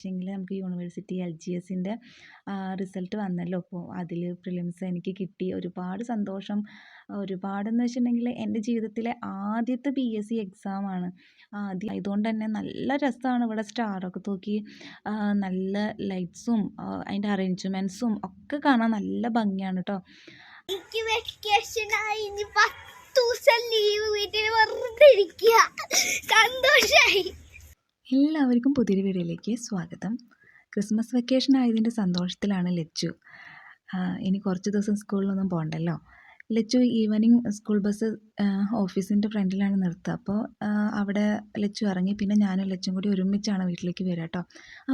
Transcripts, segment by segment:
പക്ഷേങ്കിൽ നമുക്ക് university L G എസിന്റെ റിസൾട്ട് വന്നല്ലോ. അപ്പോൾ അതിൽ പ്രിലിംസ് എനിക്ക് കിട്ടി. ഒരുപാട് സന്തോഷം. ഒരുപാടെന്ന് വെച്ചിട്ടുണ്ടെങ്കിൽ എന്റെ ജീവിതത്തിലെ ആദ്യത്തെ പി എസ് സി എക്സാമാണ് ആദ്യം ആയതുകൊണ്ട് തന്നെ നല്ല രസമാണ് ഇവിടെ സ്റ്റാറൊക്കെ തൂക്കി നല്ല ലൈറ്റ്സും അതിന്റെ അറേഞ്ച്മെന്റ്സും ഒക്കെ കാണാൻ നല്ല ഭംഗിയാണ് കേട്ടോ എനിക്ക് വെക്കേഷനായി ഇനി പത്ത് ദിവസം ലീവ് വീട്ടിൽ വെറുതെ ഇരിക്കുക സന്തോഷായി. എല്ലാവർക്കും പുതിയൊരു വീഡിയോയിലേക്ക് സ്വാഗതം. ക്രിസ്മസ് വെക്കേഷൻ ആയതിന്റെ സന്തോഷത്തിലാണ് ലച്ചു. ഇനി കുറച്ച് ദിവസം സ്കൂളിലൊന്നും പോകണ്ടല്ലോ ലച്ചു ഈവനിങ് സ്കൂൾ ബസ് ഓഫീസിന്റെ ഫ്രണ്ടിലാണ് നിർത്തുക. അപ്പോൾ അവിടെ ലച്ചു ഇറങ്ങി. പിന്നെ ഞാനും ലച്ചും കൂടി ഒരുമിച്ചാണ് വീട്ടിലേക്ക് വരിക കേട്ടോ.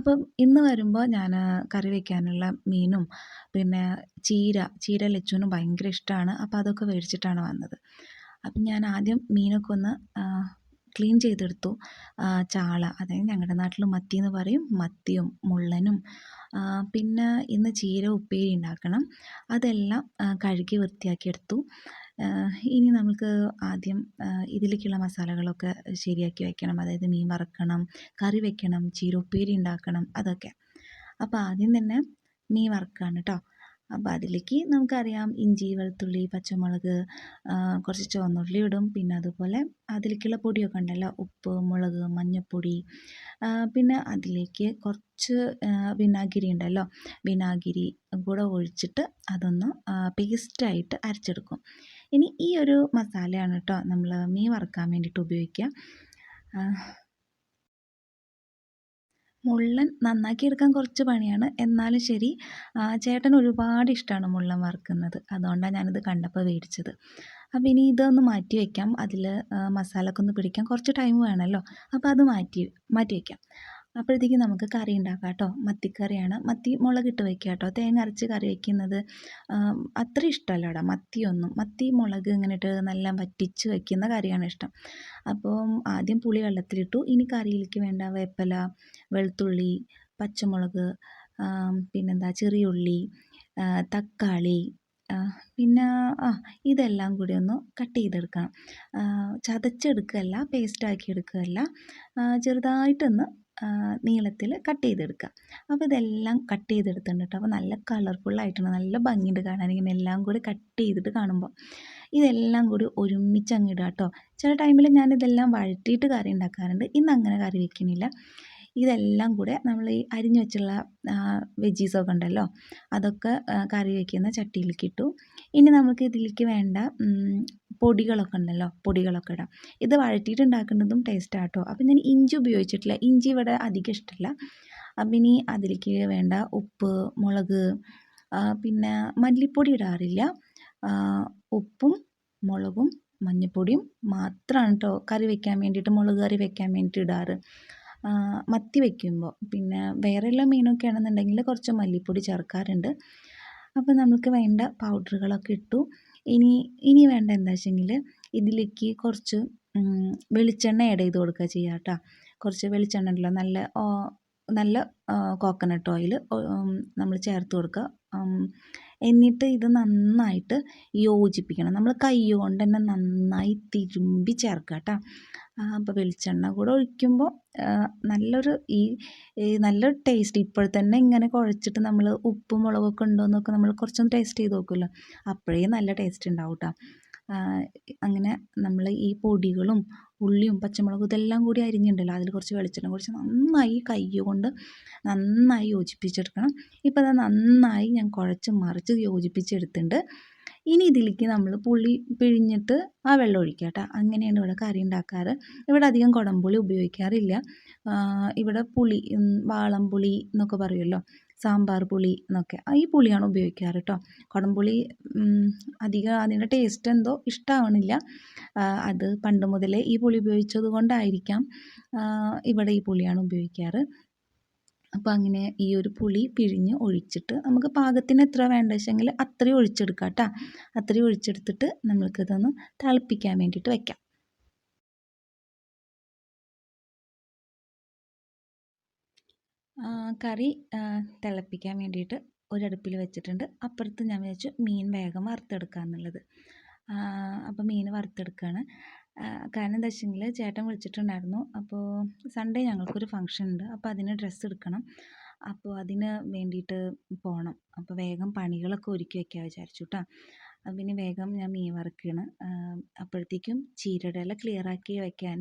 അപ്പം ഇന്ന് വരുമ്പോൾ ഞാൻ കറി വയ്ക്കാനുള്ള മീനും പിന്നെ ചീര ചീര ലച്ചുവിനും ഭയങ്കര ഇഷ്ടമാണ് അപ്പോൾ അതൊക്കെ മേടിച്ചിട്ടാണ് വന്നത്. അപ്പം ഞാൻ ആദ്യം മീനൊക്കെ ഒന്ന് ക്ലീൻ ചെയ്തെടുത്തു. ചാള അതായത് ഞങ്ങളുടെ നാട്ടിൽ മത്തി എന്ന് പറയും. മത്തിയും മുള്ളനും പിന്നെ ഇന്ന് ചീര ഉപ്പേരി ഉണ്ടാക്കണം അതെല്ലാം കഴുകി വൃത്തിയാക്കിയെടുത്തു. ഇനി നമുക്ക് ആദ്യം ഇതിലേക്കുള്ള മസാലകളൊക്കെ ശരിയാക്കി വെക്കണം. അതായത് മീൻ വറക്കണം കറി വെക്കണം ചീര ഉപ്പേരി ഉണ്ടാക്കണം അതൊക്കെ. അപ്പോൾ ആദ്യം തന്നെ മീൻ വറക്കുകയാണ് കേട്ടോ അപ്പോൾ അതിലേക്ക് നമുക്കറിയാം ഇഞ്ചി വെളുത്തുള്ളി പച്ചമുളക് കുറച്ച് ചുവന്നുള്ളി ഇടും. പിന്നെ അതുപോലെ അതിലേക്കുള്ള പൊടിയൊക്കെ ഉണ്ടല്ലോ ഉപ്പ് മുളക് മഞ്ഞൾപ്പൊടി പിന്നെ അതിലേക്ക് കുറച്ച് വിനാഗിരി ഉണ്ടല്ലോ വിനാഗിരി കൂടെ ഒഴിച്ചിട്ട് അതൊന്ന് പേസ്റ്റായിട്ട് അരച്ചെടുക്കും. ഇനി ഈ ഒരു മസാലയാണ് കേട്ടോ നമ്മൾ മീൻ വറുക്കാൻ വേണ്ടിയിട്ട് ഉപയോഗിക്കുക. മുള്ളൻ നന്നാക്കി എടുക്കാൻ കുറച്ച് പണിയാണ്. എന്നാലും ശരി ചേട്ടൻ ഒരുപാട് ഇഷ്ടമാണ് മുള്ളൻ വറുക്കുന്നത്. അതുകൊണ്ടാണ് ഞാനിത് കണ്ടപ്പോൾ മേടിച്ചത്. അപ്പോൾ ഇനി ഇതൊന്ന് മാറ്റി വയ്ക്കാം അതിൽ മസാലക്കൊന്ന് പിടിക്കാൻ കുറച്ച് ടൈം വേണമല്ലോ. അപ്പോൾ അത് മാറ്റി മാറ്റി വയ്ക്കാം അപ്പോഴത്തേക്കും നമുക്ക് കറി ഉണ്ടാക്കാം കേട്ടോ. മത്തിക്കറിയാണ്. മത്തി മുളകിട്ട് വയ്ക്കുക കേട്ടോ. തേങ്ങ അരച്ച് കറി വയ്ക്കുന്നത് അത്ര ഇഷ്ടമല്ല കേട്ടോ. മത്തിയൊന്നും. മത്തി മുളക് ഇങ്ങനെ ഇട്ട് നല്ല വറ്റിച്ച് വയ്ക്കുന്ന കറിയാണ് ഇഷ്ടം. അപ്പോൾ ആദ്യം പുളി വെള്ളത്തിലിട്ടു. ഇനി കറിയിലേക്ക് വേണ്ട വേപ്പില വെളുത്തുള്ളി പച്ചമുളക് പിന്നെന്താ ചെറിയുള്ളി തക്കാളി പിന്നെ ആ ഇതെല്ലാം കൂടി ഒന്ന് കട്ട് ചെയ്തെടുക്കണം. ചതച്ചെടുക്കുകയല്ല പേസ്റ്റാക്കി എടുക്കുകയല്ല. ചെറുതായിട്ടൊന്ന് നീളത്തിൽ കട്ട് ചെയ്തെടുക്കുക. അപ്പോൾ ഇതെല്ലാം കട്ട് ചെയ്തെടുത്തിട്ടുണ്ട് കേട്ടോ. അപ്പോൾ നല്ല കളർഫുള്ളായിട്ടുണ്ട് നല്ല ഭംഗിയുണ്ട് കാണാൻ. ഇങ്ങനെ എല്ലാം കൂടി കട്ട് ചെയ്തിട്ട് കാണുമ്പോൾ. ഇതെല്ലാം കൂടി ഒരുമിച്ച് അങ്ങ് ഇടുക കേട്ടോ. ചില ടൈമിൽ ഞാൻ ഇതെല്ലാം വഴറ്റിയിട്ട് കറി ഉണ്ടാക്കാറുണ്ട്. ഇന്ന് അങ്ങനെ കറി വെക്കുന്നില്ല ഇതെല്ലാം കൂടെ നമ്മൾ ഈ അരിഞ്ഞു വെച്ചുള്ള വെജീസൊക്കെ ഉണ്ടല്ലോ അതൊക്കെ കറി വയ്ക്കുന്ന ചട്ടിയിലേക്ക് ഇട്ടു. ഇനി നമുക്ക് ഇതിലേക്ക് വേണ്ട പൊടികളൊക്കെ ഉണ്ടല്ലോ പൊടികളൊക്കെ ഇടാം. ഇത് വഴറ്റിയിട്ട് ഉണ്ടാക്കുന്നതും ടേസ്റ്റ് ആട്ടോ അപ്പം ഞാൻ ഇഞ്ചി ഉപയോഗിച്ചിട്ടില്ല. ഇഞ്ചി ഇവിടെ അധികം ഇഷ്ടമല്ല അപ്പം ഇനി അതിലേക്ക് വേണ്ട ഉപ്പ് മുളക് പിന്നെ മല്ലിപ്പൊടി ഇടാറില്ല. ഉപ്പും മുളകും മഞ്ഞൾപ്പൊടിയും മാത്രമാണ് കേട്ടോ കറി വെക്കാൻ വേണ്ടിയിട്ട് മുളക് കറി വെക്കാൻ വേണ്ടിയിട്ട് ഇടാറ്. മത്തി വെക്കുമ്പോൾ പിന്നെ വേറെയുള്ള മീനൊക്കെ ആണെന്നുണ്ടെങ്കിൽ കുറച്ച് മല്ലിപ്പൊടി ചേർക്കാറുണ്ട്. അപ്പോൾ നമുക്ക് വേണ്ട പൗഡറുകളൊക്കെ ഇട്ടു. ഇനി ഇനി വേണ്ട എന്താ വെച്ചെങ്കിൽ ഇതിലേക്ക് കുറച്ച് വെളിച്ചെണ്ണ ആഡ് ചെയ്ത് കൊടുക്കുക ചെയ്യുക കേട്ടോ. കുറച്ച് വെളിച്ചെണ്ണ ഉണ്ടല്ലോ. നല്ല നല്ല കോക്കനട്ട് ഓയിൽ നമ്മൾ ചേർത്ത് കൊടുക്കുക. എന്നിട്ട് ഇത് നന്നായിട്ട് യോജിപ്പിക്കണം. നമ്മൾ കൈ കൊണ്ട് തന്നെ നന്നായി തിരുമ്പി ചേർക്കുക കേട്ടോ അപ്പോൾ വെളിച്ചെണ്ണ കൂടെ ഒഴിക്കുമ്പോൾ നല്ലൊരു ഈ നല്ല നല്ലൊരു ടേസ്റ്റ് ഇപ്പോൾ തന്നെ ഇങ്ങനെ കുഴച്ചിട്ട് നമ്മൾ ഉപ്പും മുളകൊക്കെ ഉണ്ടോ എന്നൊക്കെ നമ്മൾ കുറച്ചൊന്ന് ടേസ്റ്റ് ചെയ്ത് നോക്കുമല്ലോ അപ്പോഴേ നല്ല ടേസ്റ്റ് ഉണ്ടാവും കേട്ടോ അങ്ങനെ നമ്മൾ ഈ പൊടികളും ഉള്ളിയും പച്ചമുളകും ഇതെല്ലാം കൂടി അരിഞ്ഞിട്ടുണ്ടല്ലോ അതിൽ കുറച്ച് വെളിച്ചെണ്ണ കുറച്ച് നന്നായി കൈ കൊണ്ട് നന്നായി യോജിപ്പിച്ചെടുക്കണം. ഇപ്പം അത് നന്നായി ഞാൻ കുഴച്ച് മറിച്ച് യോജിപ്പിച്ചെടുത്തിട്ടുണ്ട് ഇനി ഇതിലേക്ക് നമ്മൾ പുളി പിഴിഞ്ഞിട്ട് ആ വെള്ളം ഒഴിക്കുക കേട്ടോ അങ്ങനെയാണ് ഇവിടെ കറി ഉണ്ടാക്കാറ്. ഇവിടെ അധികം കുടംപുളി ഉപയോഗിക്കാറില്ല. ഇവിടെ പുളി വാളംപുളി എന്നൊക്കെ പറയുമല്ലോ. സാമ്പാർ പുളി എന്നൊക്കെ. ഈ പുളിയാണ് ഉപയോഗിക്കാറ് കേട്ടോ കുടംപുളി അധികം അതിന്റെ ടേസ്റ്റ് എന്തോ ഇഷ്ടമാവണില്ല അത് പണ്ട് മുതലേ ഈ പുളി ഉപയോഗിച്ചത് കൊണ്ടായിരിക്കാം. ഇവിടെ ഈ പുളിയാണ് ഉപയോഗിക്കാറ്. അപ്പോൾ അങ്ങനെ ഈ ഒരു പുളി പിഴിഞ്ഞ് ഒഴിച്ചിട്ട് നമുക്ക് പാകത്തിന് എത്ര വേണ്ട വെച്ചെങ്കിൽ അത്രയും ഒഴിച്ചെടുക്കാം കേട്ടോ. അത്രയും ഒഴിച്ചെടുത്തിട്ട് നമ്മൾക്കിതൊന്ന് തിളപ്പിക്കാൻ വേണ്ടിയിട്ട് വെക്കാം. കറി തിളപ്പിക്കാൻ വേണ്ടിയിട്ട് ഒരടുപ്പിൽ വെച്ചിട്ടുണ്ട്. അപ്പുറത്ത് ഞാൻ വിചാരിച്ചു മീൻ വേഗം വറുത്തെടുക്കുക എന്നുള്ളത്. അപ്പോൾ മീൻ വറുത്തെടുക്കുകയാണ് കാരണം എന്താ വെച്ചെങ്കിൽ ചേട്ടൻ വിളിച്ചിട്ടുണ്ടായിരുന്നു. അപ്പോൾ സൺഡേ ഞങ്ങൾക്കൊരു ഫംഗ്ഷൻ ഉണ്ട്. അപ്പോൾ അതിന് ഡ്രസ്സ് എടുക്കണം. അപ്പോൾ അതിന് വേണ്ടിയിട്ട് പോകണം അപ്പോൾ വേഗം പണികളൊക്കെ ഒരുക്കി വയ്ക്കാൻ വിചാരിച്ചു കേട്ടോ പിന്നെ വേഗം ഞാൻ മീൻ വറുക്കുകയാണ് അപ്പോഴത്തേക്കും ചീരയുടെ ക്ലിയർ ആക്കി വെക്കാൻ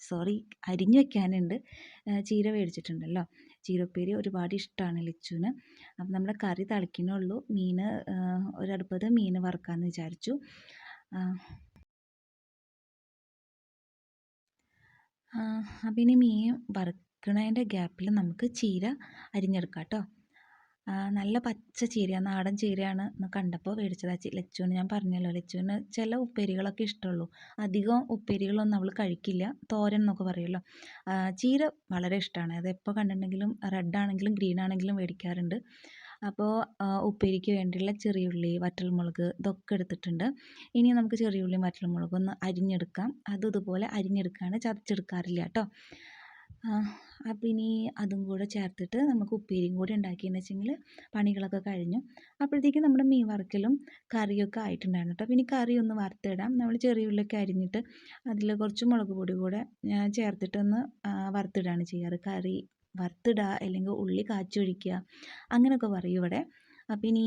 സോറി അരിഞ്ഞു വയ്ക്കാനുണ്ട് ചീര മേടിച്ചിട്ടുണ്ടല്ലോ. ചീരപ്പേരി ഒരുപാട് ഇഷ്ടമാണ് ലിച്ചുവിന്. അപ്പം നമ്മുടെ കറി തളിക്കണേ ഉള്ളൂ. മീൻ ഒരടുപ്പത് മീൻ വറുക്കാമെന്ന് വിചാരിച്ചു. അപ്പം ഇനി മീൻ വറുക്കണതിന്റെ ഗ്യാപ്പിൽ നമുക്ക് ചീര അരിഞ്ഞെടുക്കാം കേട്ടോ നല്ല പച്ച ചീര നാടൻ ചീരയാണ് കണ്ടപ്പോൾ മേടിച്ചതാണ് ലച്ചുവിന് ഞാൻ പറഞ്ഞല്ലോ ലച്ചുവിന് ചില ഉപ്പേരികളൊക്കെ ഇഷ്ടമുള്ളൂ അധികം ഉപ്പേരികളൊന്നും അവൾ കഴിക്കില്ല. തോരൻ എന്നൊക്കെ പറയുമല്ലോ ചീര വളരെ ഇഷ്ടമാണ് അത് എപ്പോൾ കണ്ടിട്ടുണ്ടെങ്കിലും റെഡ് ആണെങ്കിലും ഗ്രീൻ ആണെങ്കിലും മേടിക്കാറുണ്ട് അപ്പോൾ ഉപ്പേരിക്ക് വേണ്ടിയുള്ള ചെറിയുള്ളി വറ്റൽമുളക് ഇതൊക്കെ എടുത്തിട്ടുണ്ട്. ഇനി നമുക്ക് ചെറിയുള്ളിയും വറ്റൽമുളകും ഒന്ന് അരിഞ്ഞെടുക്കാം. അതും ഇതുപോലെ അരിഞ്ഞെടുക്കാണ് ചതച്ചെടുക്കാറില്ല കേട്ടോ. അപ്പം ഇനി അതും കൂടെ ചേർത്തിട്ട് നമുക്ക് ഉപ്പേരിയും കൂടി ഉണ്ടാക്കിയെന്ന് വെച്ചെങ്കിൽ പണികളൊക്കെ കഴിഞ്ഞു. അപ്പോഴത്തേക്കും നമ്മുടെ മീൻ വറുക്കലും കറിയൊക്കെ ആയിട്ടുണ്ടായിരുന്നു കേട്ടോ. പിന്നെ കറി ഒന്ന് വറുത്തിടാം. നമ്മൾ ചെറിയ ഉള്ളിയൊക്കെ അരിഞ്ഞിട്ട് അതിൽ കുറച്ച് മുളക് പൊടി കൂടെ ചേർത്തിട്ടൊന്ന് വറുത്തിടുകയാണ് ചെയ്യാറ്. കറി വറുത്തിടുക അല്ലെങ്കിൽ ഉള്ളി കാച്ചൊഴിക്കുക അങ്ങനെയൊക്കെ പറയും ഇവിടെ. അപ്പം ഇനി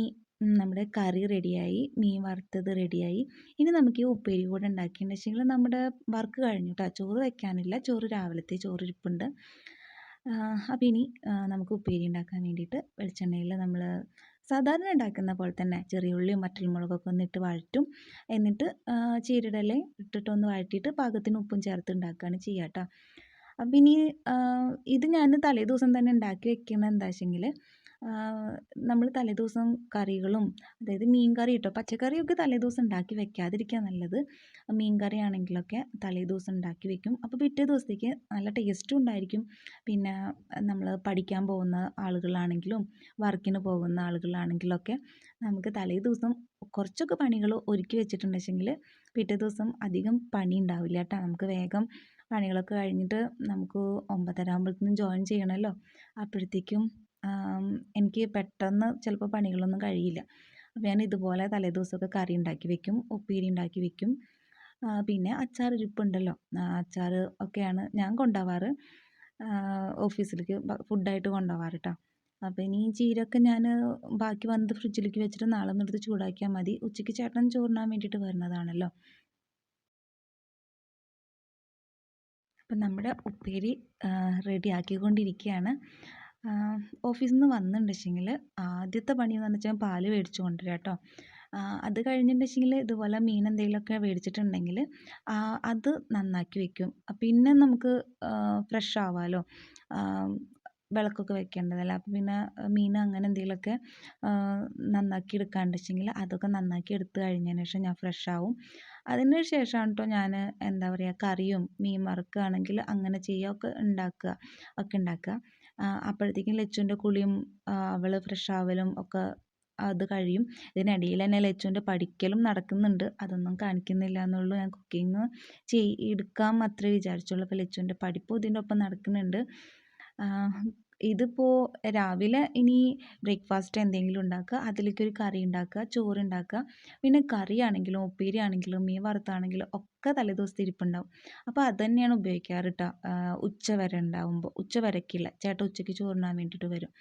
നമ്മുടെ കറി റെഡിയായി മീൻ വറുത്തത് റെഡിയായി. ഇനി നമുക്ക് ഈ ഉപ്പേരി കൂടെ ഉണ്ടാക്കിയിട്ടുണ്ടെങ്കിൽ നമ്മുടെ വർക്ക് കഴിഞ്ഞു കേട്ടോ ചോറ് വെക്കാനില്ല ചോറ് രാവിലത്തെ ചോറ് ഇരിപ്പുണ്ട് അപ്പം ഇനി നമുക്ക് ഉപ്പേരി ഉണ്ടാക്കാൻ വേണ്ടിയിട്ട് വെളിച്ചെണ്ണയിൽ നമ്മൾ സാധാരണ ഉണ്ടാക്കുന്ന പോലെ തന്നെ ചെറിയ ഉള്ളിയും വറ്റൽമുളകൊക്കെ ഒന്ന് ഇട്ട് വഴറ്റും. എന്നിട്ട് ചീരയുടെ ഇട്ടിട്ടൊന്ന് വഴറ്റിയിട്ട് പാകത്തിന് ഉപ്പും ചേർത്ത് ഉണ്ടാക്കുകയാണ് ചെയ്യുക കേട്ടോ അപ്പം ഇനി ഇത് ഞാൻ തലേദിവസം തന്നെ ഉണ്ടാക്കി വെക്കുന്നത് എന്താ വെച്ചെങ്കിൽ നമ്മൾ തലേദിവസം കറികളും അതായത് മീൻ കറി കേട്ടോ പച്ചക്കറിയൊക്കെ തലേദിവസം ഉണ്ടാക്കി വെക്കാതിരിക്കുക നല്ലത്. മീൻ കറി ആണെങ്കിലൊക്കെ തലേദിവസം ഉണ്ടാക്കി വെക്കും. അപ്പോൾ പിറ്റേ ദിവസത്തേക്ക് നല്ല ടേസ്റ്റും ഉണ്ടായിരിക്കും. പിന്നെ നമ്മൾ പഠിക്കാൻ പോകുന്ന ആളുകളാണെങ്കിലും വർക്കിന് പോകുന്ന ആളുകളാണെങ്കിലൊക്കെ നമുക്ക് തലേദിവസം കുറച്ചൊക്കെ പണികൾ ഒരുക്കി വെച്ചിട്ടുണ്ടെങ്കിൽ പിറ്റേ ദിവസം അധികം പണി ഉണ്ടാവില്ല കേട്ടോ നമുക്ക് വേഗം പണികളൊക്കെ കഴിഞ്ഞിട്ട് നമുക്ക് ഒമ്പതര ആകുമ്പോഴത്തേനും ജോയിൻ ചെയ്യണമല്ലോ അപ്പോഴത്തേക്കും എനിക്ക് പെട്ടെന്ന് ചിലപ്പോൾ പണികളൊന്നും കഴിയില്ല. അപ്പോൾ ഞാൻ ഇതുപോലെ തലേദിവസമൊക്കെ കറി ഉണ്ടാക്കി വെക്കും ഉപ്പേരി ഉണ്ടാക്കി വെക്കും. പിന്നെ അച്ചാർ ഇരിപ്പുണ്ടല്ലോ. അച്ചാർ ഒക്കെയാണ് ഞാൻ കൊണ്ടുപോവാറ്. ഓഫീസിലേക്ക് ഫുഡായിട്ട് കൊണ്ടുപോവാറ് കേട്ടോ അപ്പോൾ ഇനി ചീരയൊക്കെ ഞാൻ ബാക്കി വന്നത് ഫ്രിഡ്ജിലേക്ക് വെച്ചിട്ട് നാളെ ഒന്നെടുത്ത് ചൂടാക്കിയാൽ മതി. ഉച്ചയ്ക്ക് ചേട്ടൻ ചോറിനാൻ വേണ്ടിയിട്ട് വരുന്നതാണല്ലോ. അപ്പം നമ്മുടെ ഉപ്പേരി റെഡി ആക്കിക്കൊണ്ടിരിക്കുകയാണ് ഓഫീസിൽ നിന്ന് വന്നിട്ടുണ്ടെങ്കിൽ ആദ്യത്തെ പണി എന്ന് വെച്ചാൽ പാൽ മേടിച്ചു കൊണ്ടുവരിക കേട്ടോ. അത് കഴിഞ്ഞിട്ടുണ്ടെങ്കിൽ ഇതുപോലെ മീൻ എന്തെങ്കിലുമൊക്കെ മേടിച്ചിട്ടുണ്ടെങ്കിൽ അത് നന്നാക്കി വെക്കും. പിന്നെ നമുക്ക് ഫ്രഷ് ആവാമല്ലോ വിളക്കൊക്കെ വെക്കേണ്ടതല്ലേ? അപ്പം പിന്നെ മീൻ അങ്ങനെ എന്തെങ്കിലുമൊക്കെ നന്നാക്കി എടുക്കാണ്ടെച്ചെങ്കിൽ അതൊക്കെ നന്നാക്കി എടുത്ത് കഴിഞ്ഞതിന് ശേഷം ഞാൻ ഫ്രഷ് ആവും. അതിന് ശേഷമാണ് കേട്ടോ ഞാൻ എന്താ പറയുക കറിയും മീൻ വറുക്കുകയാണെങ്കിൽ അങ്ങനെ ചെയ്യുക ഒക്കെ ഉണ്ടാക്കുക ഒക്കെ ഉണ്ടാക്കുക. അപ്പോഴത്തേക്കും ലച്ചുവിന്റെ കുളിയും അവൾ ഫ്രഷ് ആവലും ഒക്കെ അത് കഴിയും. ഇതിനിടയിൽ തന്നെ ലച്ചുവിന്റെ പഠിക്കലും നടക്കുന്നുണ്ട്. അതൊന്നും കാണിക്കുന്നില്ല എന്നുള്ളൂ ഞാൻ കുക്കിംഗ് ചെയ് എടുക്കാൻ മാത്രമേ വിചാരിച്ചുള്ളൂ. അപ്പോൾ ലച്ചുവിന്റെ പഠിപ്പും ഇതിന്റെ ഒപ്പം നടക്കുന്നുണ്ട്. ഇതിപ്പോൾ രാവിലെ ഇനി ബ്രേക്ക്ഫാസ്റ്റ് എന്തെങ്കിലും ഉണ്ടാക്കുക അതിലേക്ക് ഒരു കറി ഉണ്ടാക്കുക ചോറ് ഉണ്ടാക്കുക പിന്നെ കറിയാണെങ്കിലും ഉപ്പേരി ആണെങ്കിലും മീൻ വറുത്താണെങ്കിലും ഒക്കെ തലേദിവസത്തെ ഇരിപ്പുണ്ടാവും. അപ്പോൾ അത് തന്നെയാണ് ഉപയോഗിക്കാറ് കേട്ടോ ഉച്ച വരെ ഉണ്ടാവുമ്പോൾ ഉച്ച വരയ്ക്കില്ല ചേട്ടൻ ഉച്ചയ്ക്ക് ചോറിനാൻ വേണ്ടിയിട്ട് വരും.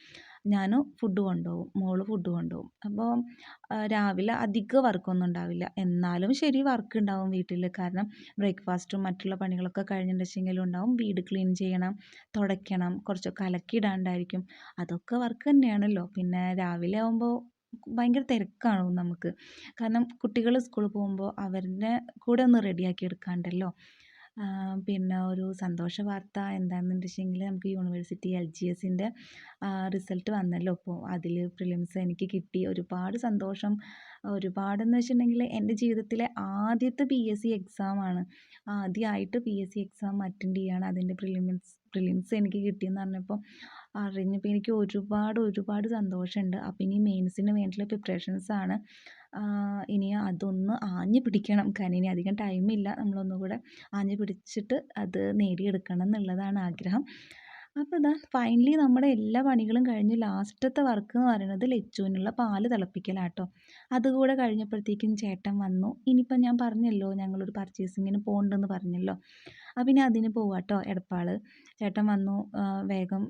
ഞാൻ ഫുഡ് കൊണ്ടുപോകും മോൾ ഫുഡ് കൊണ്ടുപോകും അപ്പോൾ രാവിലെ അധികം വർക്കൊന്നും ഉണ്ടാവില്ല. എന്നാലും ശരി വർക്ക് ഉണ്ടാവും വീട്ടിൽ കാരണം ബ്രേക്ക്ഫാസ്റ്റും മറ്റുള്ള പണികളൊക്കെ കഴിഞ്ഞിട്ടുണ്ടെങ്കിലും ഉണ്ടാവും. വീട് ക്ലീൻ ചെയ്യണം തുടയ്ക്കണം കുറച്ചൊക്കെ അലക്കിയിടാണ്ടായിരിക്കും അതൊക്കെ വർക്ക് തന്നെയാണല്ലോ. പിന്നെ രാവിലെ ആകുമ്പോൾ ഭയങ്കര തിരക്കാവും നമുക്ക്. കാരണം കുട്ടികൾ സ്കൂളിൽ പോകുമ്പോൾ അവരുടെ കൂടെ ഒന്ന് റെഡിയാക്കി എടുക്കാണ്ടല്ലോ. പിന്നെ ഒരു സന്തോഷ വാർത്ത എന്താണെന്ന് വെച്ചെങ്കിൽ നമുക്ക് യൂണിവേഴ്സിറ്റി എൽ ജി എസിന്റെ റിസൾട്ട് വന്നല്ലോ. അപ്പോൾ അതിൽ പ്രിലിംസ് എനിക്ക് കിട്ടി. ഒരുപാട് സന്തോഷം. ഒരുപാടെന്ന് വെച്ചിട്ടുണ്ടെങ്കിൽ എന്റെ ജീവിതത്തിലെ ആദ്യത്തെ പി എസ് സി എക്സാമാണ് ആദ്യമായിട്ട് P S C exam attend ചെയ്യുകയാണ് അതിന്റെ പ്രിലിമിൻസ് പ്രിലിംസ് എനിക്ക് കിട്ടിയെന്ന് പറഞ്ഞപ്പോൾ അറിഞ്ഞപ്പോൾ എനിക്ക് ഒരുപാട് ഒരുപാട് സന്തോഷമുണ്ട്. അപ്പം ഇനി മെയിൻസിന് വേണ്ടിയുള്ള പ്രിപ്പറേഷൻസാണ് ഇനി അതൊന്ന് ആഞ്ഞ് പിടിക്കണം. കാരണം ഇനി അധികം ടൈമില്ല നമ്മളൊന്നുകൂടെ ആഞ്ഞ് പിടിച്ചിട്ട് അത് നേടിയെടുക്കണം എന്നുള്ളതാണ് ആഗ്രഹം. അപ്പോൾ ഇതാ ഫൈനലി നമ്മുടെ എല്ലാ പണികളും കഴിഞ്ഞ് ലാസ്റ്റത്തെ വർക്ക് എന്ന് പറയുന്നത് ലച്ചുവിനുള്ള പാൽ തിളപ്പിക്കലാട്ടോ. അതുകൂടെ കഴിഞ്ഞപ്പോഴത്തേക്കും ചേട്ടൻ വന്നു. ഇനിയിപ്പം ഞാൻ പറഞ്ഞല്ലോ ഞങ്ങളൊരു പർച്ചേസിങ്ങിന് പോകണ്ടെന്ന് പറഞ്ഞല്ലോ. അപ്പം ഇനി അതിന് പോവാം കേട്ടോ എടപ്പാൾ ചേട്ടൻ വന്നു വേഗം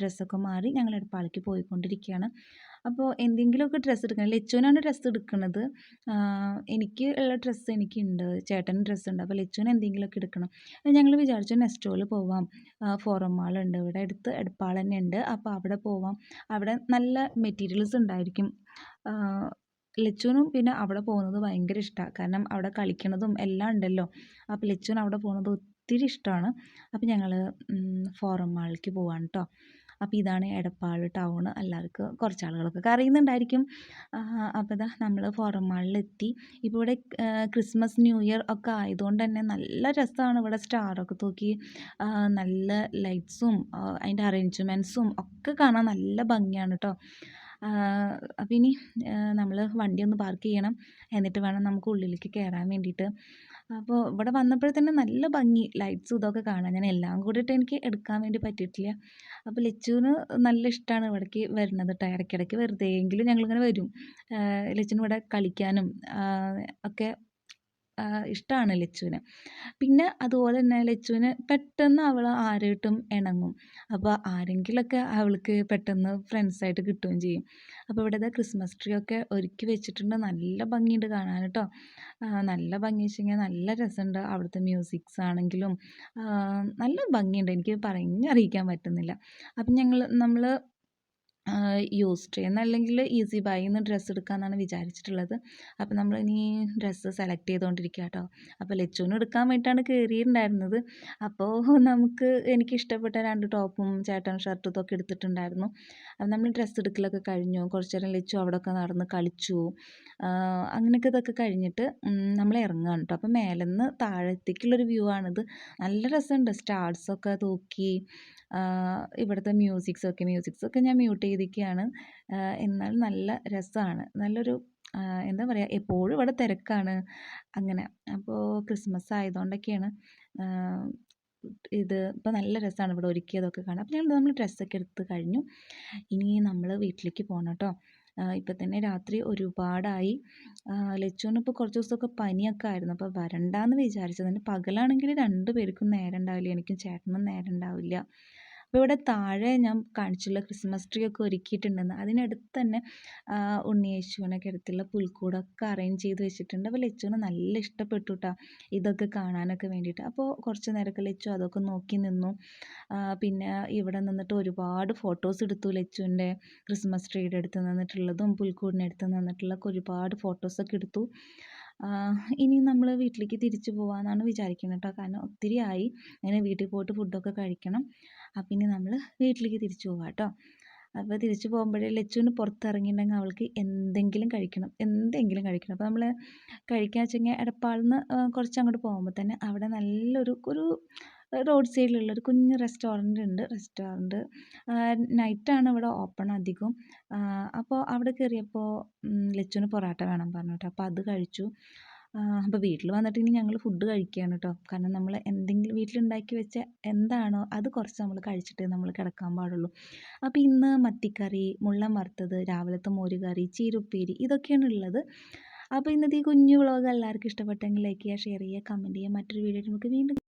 ഡ്രസ്സൊക്കെ മാറി ഞങ്ങൾ എടപ്പാളിലേക്ക് പോയിക്കൊണ്ടിരിക്കുകയാണ്. അപ്പോൾ എന്തെങ്കിലുമൊക്കെ ഡ്രസ്സ് എടുക്കണം. ലച്ചുവിനാണ് ഡ്രസ്സ് എടുക്കുന്നത് എനിക്ക് ഉള്ള ഡ്രസ്സ് എനിക്കുണ്ട്. ചേട്ടന് ഡ്രസ്സ് ഉണ്ട്. അപ്പോൾ ലച്ചുവിന് എന്തെങ്കിലുമൊക്കെ എടുക്കണം. ഞങ്ങൾ വിചാരിച്ചു നെസ്റ്റോയിൽ പോവാം. ഫോറം മാളുണ്ട് ഇവിടെ അടുത്ത് എടപ്പാൾ തന്നെ ഉണ്ട് അപ്പോൾ അവിടെ പോവാം. അവിടെ നല്ല മെറ്റീരിയൽസ് ഉണ്ടായിരിക്കും. ലച്ചുവിനും പിന്നെ അവിടെ പോകുന്നത് ഭയങ്കര ഇഷ്ടമാണ് കാരണം അവിടെ കളിക്കണതും എല്ലാം ഉണ്ടല്ലോ. അപ്പോൾ ലച്ചുവിന് അവിടെ പോകുന്നത് ഒത്തിരി ഇഷ്ടമാണ് അപ്പോൾ ഞങ്ങൾ ഫോറം മാളിലേക്ക് പോവാണ് കേട്ടോ അപ്പോൾ ഇതാണ് എടപ്പാൾ ടൗൺ എല്ലാവർക്കും കുറച്ച് ആളുകൾക്കൊക്കെ അറിയുന്നുണ്ടായിരിക്കും അപ്പോൾ ഇതാ നമ്മൾ ഫോറം മാളിലെത്തി ഇപ്പോൾ ഇവിടെ ക്രിസ്മസ് ന്യൂ ഇയർ ഒക്കെ ആയതുകൊണ്ട് തന്നെ നല്ല രസമാണ് ഇവിടെ സ്റ്റാറൊക്കെ തൂക്കി. നല്ല ലൈറ്റ്സും അതിന്റെ അറേഞ്ച്മെന്റ്സും ഒക്കെ കാണാൻ നല്ല ഭംഗിയാണ് കേട്ടോ അപ്പോൾ ഇനി നമ്മൾ വണ്ടി ഒന്ന് പാർക്ക് ചെയ്യണം. എന്നിട്ട് വേണം നമുക്ക് ഉള്ളിലേക്ക് കയറാൻ വേണ്ടിയിട്ട്. അപ്പോൾ ഇവിടെ വന്നപ്പോഴേ തന്നെ നല്ല ഭംഗി. ലൈറ്റ്സും ഇതൊക്കെ കാണാൻ. ഞാൻ എല്ലാം കൂടിയിട്ട് എനിക്ക് എടുക്കാൻ വേണ്ടി പറ്റിയിട്ടില്ല. അപ്പോൾ ലച്ചുവിന് നല്ല ഇഷ്ടമാണ് ഇവിടേക്ക് വരുന്നത് കേട്ടോ ഇടയ്ക്കിടയ്ക്ക് വെറുതെ എങ്കിലും ഞങ്ങളിങ്ങനെ വരും. ലച്ചുവിന് ഇവിടെ കളിക്കാനും ഒക്കെ ഇഷ്ടമാണ് ലച്ചുവിന്. പിന്നെ അതുപോലെ തന്നെ ലച്ചുവിന് പെട്ടെന്ന് അവൾ ആരായിട്ടും ഇണങ്ങും. അപ്പോൾ ആരെങ്കിലുമൊക്കെ അവൾക്ക് പെട്ടെന്ന് ഫ്രണ്ട്സായിട്ട് കിട്ടുകയും ചെയ്യും. അപ്പോൾ ഇവിടെ ക്രിസ്മസ് ട്രീ ഒക്കെ ഒരുക്കി വെച്ചിട്ടുണ്ട്. നല്ല ഭംഗിയുണ്ട് കാണാൻ കേട്ടോ. നല്ല ഭംഗി വെച്ച് കഴിഞ്ഞാൽ നല്ല രസമുണ്ട് അവിടുത്തെ മ്യൂസിക്സ് ആണെങ്കിലും. നല്ല ഭംഗിയുണ്ട്. എനിക്ക് പറഞ്ഞറിയിക്കാൻ പറ്റുന്നില്ല. അപ്പം ഞങ്ങൾ നമ്മൾ യൂസ്ഡ് ചെയ്യുന്ന അല്ലെങ്കിൽ ഈസി ബൈ നിന്ന് ഡ്രസ്സ് എടുക്കാമെന്നാണ് വിചാരിച്ചിട്ടുള്ളത്. അപ്പോൾ നമ്മൾ ഇനി ഡ്രസ്സ് സെലക്ട് ചെയ്തുകൊണ്ടിരിക്കുക കേട്ടോ അപ്പോൾ ലച്ചുവിന് എടുക്കാൻ വേണ്ടിയിട്ടാണ് കയറിയിട്ടുണ്ടായിരുന്നത് അപ്പോൾ നമുക്ക് എനിക്ക് ഇഷ്ടപ്പെട്ട രണ്ട് ടോപ്പും ചേട്ടൻ ഷർട്ടും ഇതൊക്കെ എടുത്തിട്ടുണ്ടായിരുന്നു. അപ്പോൾ നമ്മൾ ഡ്രസ്സ് എടുക്കലൊക്കെ കഴിഞ്ഞു. കുറച്ച് നേരം ലച്ചു അവിടെയൊക്കെ നടന്ന് കളിച്ചു. അങ്ങനെയൊക്കെ ഇതൊക്കെ കഴിഞ്ഞിട്ട് നമ്മൾ ഇറങ്ങുകയാണ് കേട്ടോ. അപ്പോൾ മേലെന്ന് താഴത്തേക്കുള്ളൊരു വ്യൂ ആണിത്. നല്ല രസമുണ്ട്. സ്റ്റാർസൊക്കെ തൂക്കി ഇവിടുത്തെ മ്യൂസിക്സൊക്കെ മ്യൂസിക്സൊക്കെ ഞാൻ മ്യൂട്ട് ചെയ്തിരിക്കുകയാണ് എന്നാൽ നല്ല രസമാണ് നല്ലൊരു എന്താ പറയുക എപ്പോഴും ഇവിടെ തിരക്കാണ്. അങ്ങനെ അപ്പോൾ ക്രിസ്മസ് ആയതുകൊണ്ടൊക്കെയാണ് ഇത് ഇപ്പോൾ നല്ല രസമാണ് ഇവിടെ ഒരുക്കിയതൊക്കെ കാണാൻ. അപ്പോൾ ഞങ്ങൾ നമ്മൾ ഡ്രസ്സൊക്കെ എടുത്ത് കഴിഞ്ഞു. ഇനി നമ്മൾ വീട്ടിലേക്ക് പോകണം കേട്ടോ. ഇപ്പം തന്നെ രാത്രി ഒരുപാടായി. ലച്ചുവിന് ഇപ്പോൾ കുറച്ച് ദിവസമൊക്കെ പനിയൊക്കെ ആയിരുന്നു. അപ്പോൾ വരണ്ടാന്ന് വിചാരിച്ചത് പകലാണെങ്കിൽ രണ്ട് പേർക്കും നേരം ഉണ്ടാവില്ല. എനിക്കും ചേട്ടനും നേരം ഉണ്ടാവില്ല. അപ്പോൾ ഇവിടെ താഴെ ഞാൻ കാണിച്ചുള്ള ക്രിസ്മസ് ട്രീ ഒക്കെ ഒരുക്കിയിട്ടുണ്ടെന്ന്. അതിനടുത്ത് തന്നെ ഉണ്ണിയേശുവിനൊക്കെ അടുത്തുള്ള പുൽക്കൂടൊക്കെ അറേഞ്ച് ചെയ്ത് വെച്ചിട്ടുണ്ട്. അപ്പോൾ ലച്ചുവിന് നല്ല ഇഷ്ടപ്പെട്ടു കേട്ടോ ഇതൊക്കെ കാണാനൊക്കെ വേണ്ടിയിട്ട്. അപ്പോൾ കുറച്ച് നേരമൊക്കെ ലച്ചു അതൊക്കെ നോക്കി നിന്നു. പിന്നെ ഇവിടെ നിന്നിട്ട് ഒരുപാട് ഫോട്ടോസ് എടുത്തു ലച്ചുവിന്റെ ക്രിസ്മസ് ട്രീയുടെ അടുത്ത് നിന്നിട്ടുള്ളതും പുൽക്കൂടിനടുത്ത് നിന്നിട്ടുള്ളതൊക്കെ ഒരുപാട് ഫോട്ടോസൊക്കെ എടുത്തു. ഇനി നമ്മൾ വീട്ടിലേക്ക് തിരിച്ചു പോകാമെന്നാണ് വിചാരിക്കുന്നത് കേട്ടോ കാരണം ഒത്തിരി ആയി. അങ്ങനെ വീട്ടിൽ പോയിട്ട് ഫുഡൊക്കെ കഴിക്കണം. അപ്പം ഇനി നമ്മൾ വീട്ടിലേക്ക് തിരിച്ചു പോകാം കേട്ടോ അപ്പോൾ തിരിച്ചു പോകുമ്പോഴേ ലച്ചുവിന് പുറത്തിറങ്ങിയിട്ടുണ്ടെങ്കിൽ അവൾക്ക് എന്തെങ്കിലും കഴിക്കണം എന്തെങ്കിലും കഴിക്കണം. അപ്പോൾ നമ്മൾ കഴിക്കുക എടപ്പാളിൽ നിന്ന് കുറച്ച് അങ്ങോട്ട് പോകുമ്പോൾ തന്നെ അവിടെ നല്ലൊരു ഒരു റോഡ് സൈഡിലുള്ള ഒരു കുഞ്ഞ് റെസ്റ്റോറന്റ് ഉണ്ട് റെസ്റ്റോറന്റ് നൈറ്റാണ് ഇവിടെ ഓപ്പൺ അധികം. അപ്പോൾ അവിടെ കയറിയപ്പോൾ ലച്ചുവിന് പൊറോട്ട വേണം പറഞ്ഞു കേട്ടോ അപ്പോൾ അത് കഴിച്ചു. അപ്പോൾ വീട്ടിൽ വന്നിട്ട് ഇനി ഞങ്ങൾ ഫുഡ് കഴിക്കുകയാണ് കേട്ടോ കാരണം നമ്മൾ എന്തെങ്കിലും വീട്ടിലുണ്ടാക്കി വെച്ച എന്താണോ അത് കുറച്ച് നമ്മൾ കഴിച്ചിട്ട് നമ്മൾ കിടക്കാൻ പാടുള്ളൂ. അപ്പോൾ ഇന്ന് മത്തിക്കറി മുള്ളൻ വറുത്തത് രാവിലത്തെ മോര് കറി ചീരുപ്പേരി ഇതൊക്കെയാണ് ഉള്ളത് അപ്പോൾ ഇന്നത്തെ ഈ കുഞ്ഞു വ്ളോഗ് എല്ലാവർക്കും ഇഷ്ടപ്പെട്ടെങ്കിൽ ലൈക്ക് ചെയ്യുക ഷെയർ ചെയ്യുക കമന്റ് ചെയ്യുക. മറ്റൊരു വീഡിയോ നമുക്ക് വീണ്ടും